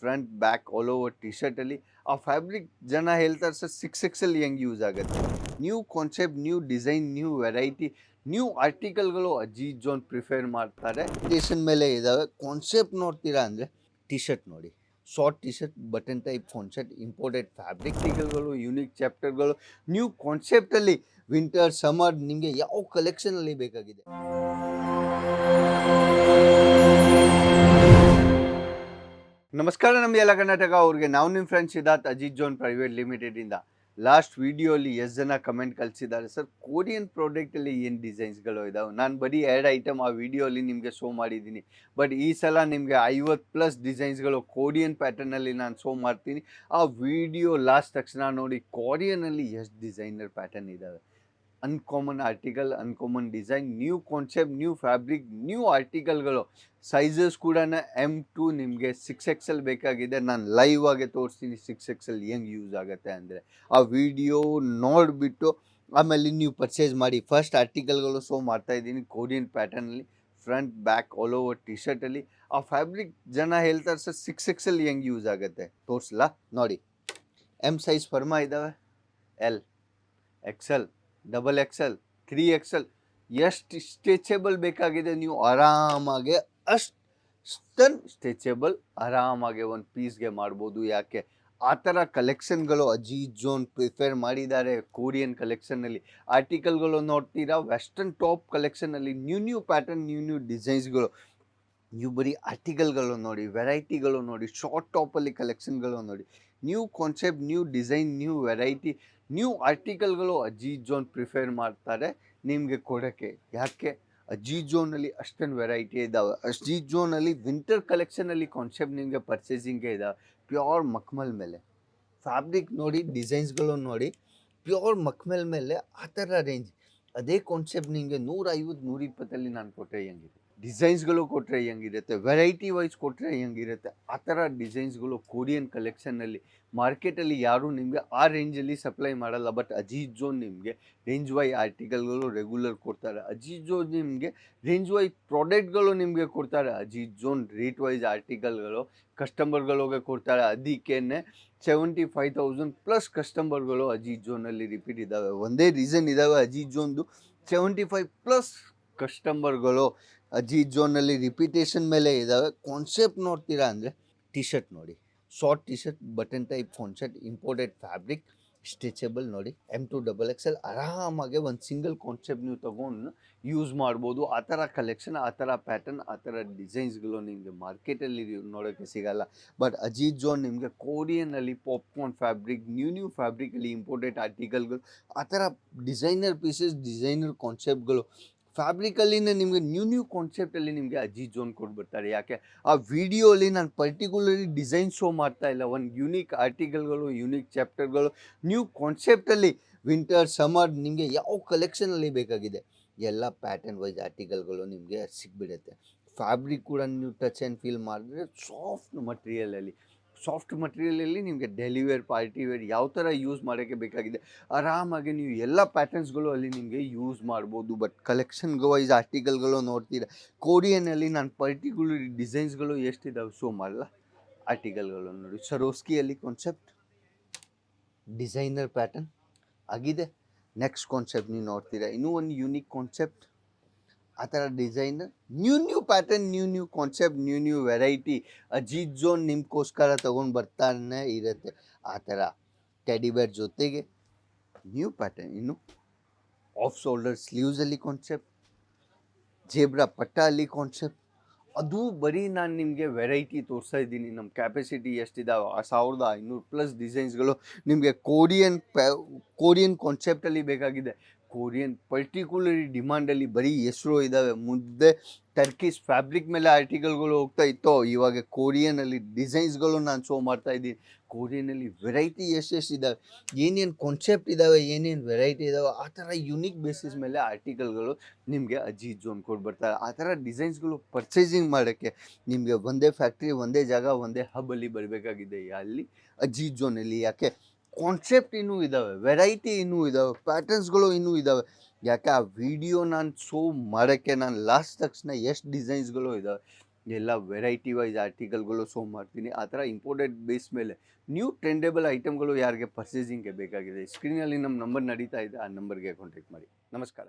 Front back all over T ಶರ್ಟಲ್ಲಿ ಆ fabric ಜನ ಹೇಳ್ತಾರೆ, ಸರ್ ಸಿಕ್ಸ್ ಎಕ್ಸಲ್ಲಿ ಹೆಂಗೆ ಯೂಸ್ ಆಗುತ್ತೆ? New concept new design new variety new ಆರ್ಟಿಕಲ್ಗಳು ಅಜ್ಜಿ ಜೋನ್ ಪ್ರಿಫೇರ್ ಮಾಡ್ತಾರೆ. ಸ್ಟೇಷನ್ ಮೇಲೆ ಇದ್ದಾವೆ ಕಾನ್ಸೆಪ್ಟ್ ನೋಡ್ತೀರಾ ಅಂದರೆ ಟಿ ಶರ್ಟ್ ನೋಡಿ short T shirt button type concept imported ಫ್ಯಾಬ್ರಿಕ್ಗಳು unique ಚಾಪ್ಟರ್ಗಳು ನ್ಯೂ ಕಾನ್ಸೆಪ್ಟಲ್ಲಿ ವಿಂಟರ್ ಸಮರ್ ನಿಮಗೆ ಯಾವ ಕಲೆಕ್ಷನಲ್ಲಿ ಬೇಕಾಗಿದೆ? ನಮಸ್ಕಾರ ನಮ್ಮ ಎಲ್ಲ ಕರ್ನಾಟಕ. ಅವ್ರಿಗೆ ನಾವು ನಿಮ್ಮ friend Siddharth Ajith Zone private ಲಿಮಿಟೆಡಿಂದ last ವಿಡಿಯೋಲಿ ಎಷ್ಟು ಜನ ಕಮೆಂಟ್ ಕಳಿಸಿದ್ದಾರೆ. ಸರ್ ಕೋರಿಯನ್ ಪ್ರಾಡಕ್ಟಲ್ಲಿ ಏನು ಡಿಸೈನ್ಸ್ಗಳು ಇದಾವೆ? ನಾನು ಬರೀ ಎರಡು ಐಟಮ್ ಆ ವಿಡಿಯೋಲಿ ನಿಮಗೆ ಶೋ ಮಾಡಿದ್ದೀನಿ. ಬಟ್ ಈ ಸಲ ನಿಮಗೆ ಐವತ್ತು ಪ್ಲಸ್ ಡಿಸೈನ್ಸ್ಗಳು ಕೋರಿಯನ್ ಪ್ಯಾಟರ್ನಲ್ಲಿ ನಾನು ಶೋ ಮಾಡ್ತೀನಿ. ಆ ವಿಡಿಯೋ ಲಾಸ್ಟ್ ತಕ್ಷಣ ನೋಡಿ ಕೋರಿಯನಲ್ಲಿ ಎಷ್ಟು ಡಿಸೈನರ್ ಪ್ಯಾಟರ್ನ್ ಇದ್ದಾವೆ uncommon article uncommon design new concept new fabric new ಆರ್ಟಿಕಲ್ಗಳು sizes ಕೂಡ ಎಂ ಟು ನಿಮಗೆ ಸಿಕ್ಸ್ ಎಕ್ಸೆಲ್ ಬೇಕಾಗಿದೆ. ನಾನು ಲೈವ್ ಆಗಿ ತೋರಿಸ್ತೀನಿ. ಸಿಕ್ಸ್ ಎಕ್ಸೆಲ್ ಹೆಂಗೆ ಯೂಸ್ ಆಗುತ್ತೆ ಅಂದರೆ ಆ ವಿಡಿಯೋ ನೋಡಿಬಿಟ್ಟು ಆಮೇಲೆ ನೀವು ಪರ್ಚೇಸ್ ಮಾಡಿ. ಫಸ್ಟ್ ಆರ್ಟಿಕಲ್ಗಳು ಸೋ ಮಾಡ್ತಾ ಇದ್ದೀನಿ. Korean ಪ್ಯಾಟರ್ನಲ್ಲಿ front back all over T ಶರ್ಟಲ್ಲಿ ಆ ಫ್ಯಾಬ್ರಿಕ್ ಜನ ಹೇಳ್ತಾರೆ, ಸರ್ ಸಿಕ್ಸ್ ಎಕ್ಸೆಲ್ ಹೆಂಗೆ ಯೂಸ್ ಆಗುತ್ತೆ? ತೋರಿಸ್ಲಾ? ನೋಡಿ. ಎಂ ಸೈಜ್ ಫರ್ಮಾ ಇದ್ದಾವೆ L XL double XL, three XL, ಎಷ್ಟು ಸ್ಟ್ರೆಚೇಬಲ್ ಬೇಕಾಗಿದೆ ನೀವು ಆರಾಮಾಗೆ, ಅಷ್ಟು ಸ್ಟನ್ ಸ್ಟ್ರೆಚೇಬಲ್ ಆರಾಮಾಗಿ ಒಂದು ಪೀಸ್ಗೆ ಮಾಡ್ಬೋದು. ಯಾಕೆ? ಆ ಥರ ಕಲೆಕ್ಷನ್ಗಳು ಅಜಿ ಜೋನ್ ಪ್ರಿಫೇರ್ ಮಾಡಿದ್ದಾರೆ ಕೊರಿಯನ್ ಕಲೆಕ್ಷನ್ನಲ್ಲಿ. ಆರ್ಟಿಕಲ್ಗಳು ನೋಡ್ತೀರಾ, western top ಕಲೆಕ್ಷನಲ್ಲಿ new new pattern, new new ಡಿಸೈನ್ಸ್ಗಳು. ನೀವು ಬರೀ ಆರ್ಟಿಕಲ್ಗಳು ನೋಡಿ, ವೆರೈಟಿಗಳು ನೋಡಿ, ಶಾರ್ಟ್ ಟಾಪಲ್ಲಿ ಕಲೆಕ್ಷನ್ಗಳು ನೋಡಿ, new concept, new design, new variety, new ಆರ್ಟಿಕಲ್ಗಳು Aziz zone prefer ಮಾಡ್ತಾರೆ ನಿಮಗೆ ಕೊಡೋಕ್ಕೆ. ಯಾಕೆ? ಅಜೀಜ್ ಜೋನಲ್ಲಿ ಅಷ್ಟೊಂದು ವೆರೈಟಿ ಇದ್ದಾವೆ ಅಜೀಜ್ ಜೋನಲ್ಲಿ ವಿಂಟರ್ ಕಲೆಕ್ಷನಲ್ಲಿ ಕಾನ್ಸೆಪ್ಟ್ ನಿಮಗೆ ಪರ್ಚೇಸಿಂಗೇ ಇದ್ದಾವೆ ಪ್ಯೂರ್ ಮಕ್ಮಲ್ ಮೇಲೆ. ಫ್ಯಾಬ್ರಿಕ್ ನೋಡಿ, ಡಿಸೈನ್ಸ್ಗಳು ನೋಡಿ, ಪ್ಯೂರ್ ಮಕ್ಮಲ್ ಮೇಲೆ ಆ ಥರ ರೇಂಜ್. ಅದೇ ಕಾನ್ಸೆಪ್ಟ್ ನಿಮಗೆ ನೂರೈವತ್ತು ನೂರಿಪ್ಪತ್ತಲ್ಲಿ ನಾನು ಕೊಟ್ಟರೆ ಹೆಂಗಿದೆ ಡಿಸೈನ್ಸ್ಗಳು ಕೊಟ್ಟರೆ ಹೆಂಗಿರುತ್ತೆ? ವೆರೈಟಿ ವೈಸ್ ಕೊಟ್ಟರೆ ಹೆಂಗಿರುತ್ತೆ? ಆ ಥರ ಡಿಸೈನ್ಸ್ಗಳು ಕೊರಿಯನ್ ಕಲೆಕ್ಷನಲ್ಲಿ ಮಾರ್ಕೆಟಲ್ಲಿ ಯಾರೂ ನಿಮಗೆ ಆ ರೇಂಜಲ್ಲಿ ಸಪ್ಲೈ ಮಾಡಲ್ಲ. ಬಟ್ ಅಜೀಜ್ ಜೋನ್ ನಿಮಗೆ ರೇಂಜ್ ವೈ ಆರ್ಟಿಕಲ್ಗಳು ರೆಗ್ಯುಲರ್ ಕೊಡ್ತಾರೆ. ಅಜೀಜ್ ಜೋನ್ ನಿಮಗೆ ರೇಂಜ್ ವೈ ಪ್ರಾಡಕ್ಟ್ಗಳು ನಿಮಗೆ ಕೊಡ್ತಾರೆ. ಅಜೀಜ್ ಜೋನ್ ರೇಟ್ ವೈಸ್ ಆರ್ಟಿಕಲ್ಗಳು ಕಸ್ಟಮರ್ಗಳಿಗೆ ಕೊಡ್ತಾರೆ. ಅದಕ್ಕೇನೆ ಸೆವೆಂಟಿ ಫೈವ್ ತೌಸಂಡ್ ಪ್ಲಸ್ ಕಸ್ಟಮರ್ಗಳು ಅಜೀಜ್ ಜೋನಲ್ಲಿ ರಿಪೀಟ್ ಇದ್ದಾವೆ. ಒಂದೇ ರೀಸನ್ ಇದ್ದಾವೆ. ಅಜೀಜ್ ಜೋನ್ದು ಸೆವೆಂಟಿ ಫೈವ್ ಪ್ಲಸ್ ಕಸ್ಟಮರ್ಗಳು ಅಜೀತ್ ಜೋನಲ್ಲಿ ರಿಪಿಟೇಷನ್ ಮೇಲೆ ಇದ್ದಾವೆ ಕಾನ್ಸೆಪ್ಟ್ ನೋಡ್ತೀರಾ ಅಂದರೆ ಟಿ ಶರ್ಟ್ ನೋಡಿ. Short T shirt button type concept imported fabric stretchable ನೋಡಿ ಎಂ ಟು ಡಬಲ್ ಎಲ್ ಆರಾಮಾಗೆ ಒಂದು ಸಿಂಗಲ್ ಕಾನ್ಸೆಪ್ಟ್ ನೀವು ತೊಗೊಂಡು ಯೂಸ್ ಮಾಡ್ಬೋದು. ಆ ಥರ ಕಲೆಕ್ಷನ್ ಆ ಥರ ಪ್ಯಾಟರ್ನ್ ಆ ಥರ ಡಿಸೈನ್ಸ್ಗಳು ನಿಮಗೆ ಮಾರ್ಕೆಟಲ್ಲಿ ನೋಡೋಕ್ಕೆ ಸಿಗಲ್ಲ. ಬಟ್ ಅಜೀತ್ ಜೋನ್ ನಿಮಗೆ ಕೋರಿಯನಲ್ಲಿ ಪಾಪ್ಕಾರ್ನ್ ಫ್ಯಾಬ್ರಿಕ್ ನ್ಯೂ ನ್ಯೂ ಫ್ಯಾಬ್ರಿಕಲ್ಲಿ ಇಂಪೋರ್ಟೆಡ್ ಆರ್ಟಿಕಲ್ಗಳು ಆ ಥರ ಡಿಸೈನರ್ ಪೀಸಸ್ ಡಿಸೈನರ್ ಕಾನ್ಸೆಪ್ಟ್ಗಳು ಫ್ಯಾಬ್ರಿಕಲ್ಲಿನೇ ನಿಮಗೆ ನ್ಯೂ ನ್ಯೂ ಕಾನ್ಸೆಪ್ಟಲ್ಲಿ ನಿಮಗೆ ಅಜ್ಜಿ ಜೋನ್ ಕೊಟ್ಬಿಡ್ತಾರೆ. ಯಾಕೆ? ಆ ವಿಡಿಯೋಲಿ ನಾನು ಪರ್ಟಿಕ್ಯುಲರ್ಲಿ ಡಿಸೈನ್ ಶೋ ಮಾಡ್ತಾ ಇಲ್ಲ. ಒಂದು ಯುನೀಕ್ ಆರ್ಟಿಕಲ್ಗಳು ಯುನೀಕ್ ಚಾಪ್ಟರ್ಗಳು ನ್ಯೂ ಕಾನ್ಸೆಪ್ಟಲ್ಲಿ ವಿಂಟರ್ ಸಮರ್ ನಿಮಗೆ ಯಾವ ಕಲೆಕ್ಷನಲ್ಲಿ ಬೇಕಾಗಿದೆ? ಎಲ್ಲ ಪ್ಯಾಟರ್ನ್ ವೈಸ್ ಆರ್ಟಿಕಲ್ಗಳು ನಿಮಗೆ ಸಿಕ್ಬಿಡುತ್ತೆ ಫ್ಯಾಬ್ರಿಕ್ ಕೂಡ ನೀವು ಟಚ್ ಆ್ಯಂಡ್ ಫೀಲ್ ಮಾಡಿದ್ರೆ ಸಾಫ್ಟ್ ಮಟೀರಿಯಲಲ್ಲಿ ಸಾಫ್ಟ್ ಮಟೀರಿಯಲಲ್ಲಿ ನಿಮಗೆ ಡೆಲಿವೇರ್, ಪಾರ್ಟಿ ವೇರ್ ಯಾವ ಥರ ಯೂಸ್ ಮಾಡೋಕ್ಕೆ ಬೇಕಾಗಿದೆ. ಆರಾಮಾಗಿ ನೀವು ಎಲ್ಲ ಪ್ಯಾಟರ್ನ್ಸ್ಗಳು ಅಲ್ಲಿ ನಿಮಗೆ ಯೂಸ್ ಮಾಡ್ಬೋದು. ಬಟ್ ಕಲೆಕ್ಷನ್ ವೈಸ್ ಆರ್ಟಿಕಲ್ಗಳು ನೋಡ್ತೀರಾ? ಕೋರಿಯನಲ್ಲಿ ನಾನು ಪರ್ಟಿಕ್ಯುಲರ್ ಡಿಸೈನ್ಸ್ಗಳು ಎಷ್ಟಿದ್ದಾವೆ ಮಾಡಲ್ಲ ಆರ್ಟಿಕಲ್ಗಳು ನೋಡಿ. ಸರೋಸ್ಕಿಯಲ್ಲಿ ಕಾನ್ಸೆಪ್ಟ್, ಡಿಸೈನರ್ ಪ್ಯಾಟರ್ನ್ ಆಗಿದೆ. ನೆಕ್ಸ್ಟ್ ಕಾನ್ಸೆಪ್ಟ್ ನೀವು ನೋಡ್ತೀರಾ. ಇನ್ನೂ ಒಂದು ಯುನೀಕ್ ಕಾನ್ಸೆಪ್ಟ್ ಆ ಥರ design, new new pattern, new new concept, new new variety Ajith Zone ನಿಮ್ಗೋಸ್ಕರ ತೊಗೊಂಡು ಬರ್ತಾನೆ ಇರುತ್ತೆ ಆ ಥರ. ಟೆಡಿಬೇರ್ ಜೊತೆಗೆ ನ್ಯೂ ಪ್ಯಾಟರ್ನ್, ಇನ್ನು ಆಫ್ ಶೋಲ್ಡರ್ ಸ್ಲೀವ್ಸಲ್ಲಿ ಕಾನ್ಸೆಪ್ಟ್, ಜೇಬ್ರಾ ಪಟ್ಟ ಅಲ್ಲಿ ಕಾನ್ಸೆಪ್ಟ್. ಅದು ಬರೀ ನಾನು ನಿಮಗೆ ವೆರೈಟಿ ತೋರಿಸ್ತಾ ಇದ್ದೀನಿ. ನಮ್ಮ ಕ್ಯಾಪಸಿಟಿ ಎಷ್ಟಿದಾವೆ ಆ ಸಾವಿರದ ಐನೂರು ಪ್ಲಸ್ ಡಿಸೈನ್ಸ್ಗಳು ನಿಮಗೆ ಕೋರಿಯನ್ ಪ್ಯಾ ಕೋರಿಯನ್ ಕಾನ್ಸೆಪ್ಟಲ್ಲಿ ಬೇಕಾಗಿದೆ. ಕೋರಿಯನ್ ಪರ್ಟಿಕ್ಯುಲರಿ ಡಿಮಾಂಡಲ್ಲಿ ಬರೀ ಹೆಸರು ಇದ್ದಾವೆ ಮುದ್ದೆ ಟರ್ಕಿಸ್ ಫ್ಯಾಬ್ರಿಕ್ ಮೇಲೆ ಆರ್ಟಿಕಲ್ಗಳು ಹೋಗ್ತಾ ಇತ್ತು, ಇವಾಗ ಕೊರಿಯನಲ್ಲಿ ಡಿಸೈನ್ಸ್ಗಳು ನಾನು ಶೋ ಮಾಡ್ತಾ ಇದ್ದೀನಿ. ಕೊರಿಯನಲ್ಲಿ ವೆರೈಟಿ ಎಷ್ಟೆಷ್ಟು ಇದ್ದಾವೆ ಏನೇನು ಕಾನ್ಸೆಪ್ಟ್ ಇದ್ದಾವೆ ಏನೇನು ವೆರೈಟಿ ಇದ್ದಾವೆ ಆ ಥರ ಯುನಿಕ್ ಬೇಸಿಸ್ ಮೇಲೆ ಆರ್ಟಿಕಲ್ಗಳು ನಿಮಗೆ ಅಜ್ಜಿ ಜೋನ್ ಕೊಟ್ಬಿಡ್ತಾರೆ ಆ ಥರ ಡಿಸೈನ್ಸ್ಗಳು ಪರ್ಚೇಸಿಂಗ್ ಮಾಡೋಕ್ಕೆ ನಿಮಗೆ ಒಂದೇ ಫ್ಯಾಕ್ಟ್ರಿ ಒಂದೇ ಜಾಗ, ಒಂದೇ ಹಬ್ಬಲ್ಲಿ ಬರಬೇಕಾಗಿದೆ. ಅಲ್ಲಿ ಅಜ್ಜಿ ಜೋನಲ್ಲಿ ಯಾಕೆ? ಕಾನ್ಸೆಪ್ಟ್ ಇನ್ನೂ ಇದ್ದಾವೆ ವೆರೈಟಿ ಇನ್ನೂ ಇದ್ದಾವೆ ಪ್ಯಾಟರ್ನ್ಸ್ಗಳು ಇನ್ನೂ ಇದ್ದಾವೆ ಯಾಕೆ ಆ ವಿಡಿಯೋ ನಾನು ಸೋ ಮಾಡೋಕ್ಕೆ ನಾನು ಲಾಸ್ಟ್ ತಕ್ಷಣ ಎಷ್ಟು ಡಿಸೈನ್ಸ್ಗಳು ಇದ್ದಾವೆ ಎಲ್ಲ ವೆರೈಟಿ ವೈಸ್ ಆರ್ಟಿಕಲ್ಗಳು ಸೋ ಮಾಡ್ತೀನಿ. ಆ ಥರ ಇಂಪೋರ್ಟೆಡ್ ಬೇಸ್ ಮೇಲೆ ನ್ಯೂ ಟ್ರೆಂಡೇಬಲ್ ಐಟಮ್ಗಳು ಯಾರಿಗೆ ಪರ್ಚೇಸಿಂಗ್ಗೆ ಬೇಕಾಗಿದೆ ಸ್ಕ್ರೀನಲ್ಲಿ ನಮ್ಮ ನಂಬರ್ ನಡೀತಾ ಇದೆ, ಆ ನಂಬರ್ಗೆ ಕಾಂಟ್ಯಾಕ್ಟ್ ಮಾಡಿ. ನಮಸ್ಕಾರ.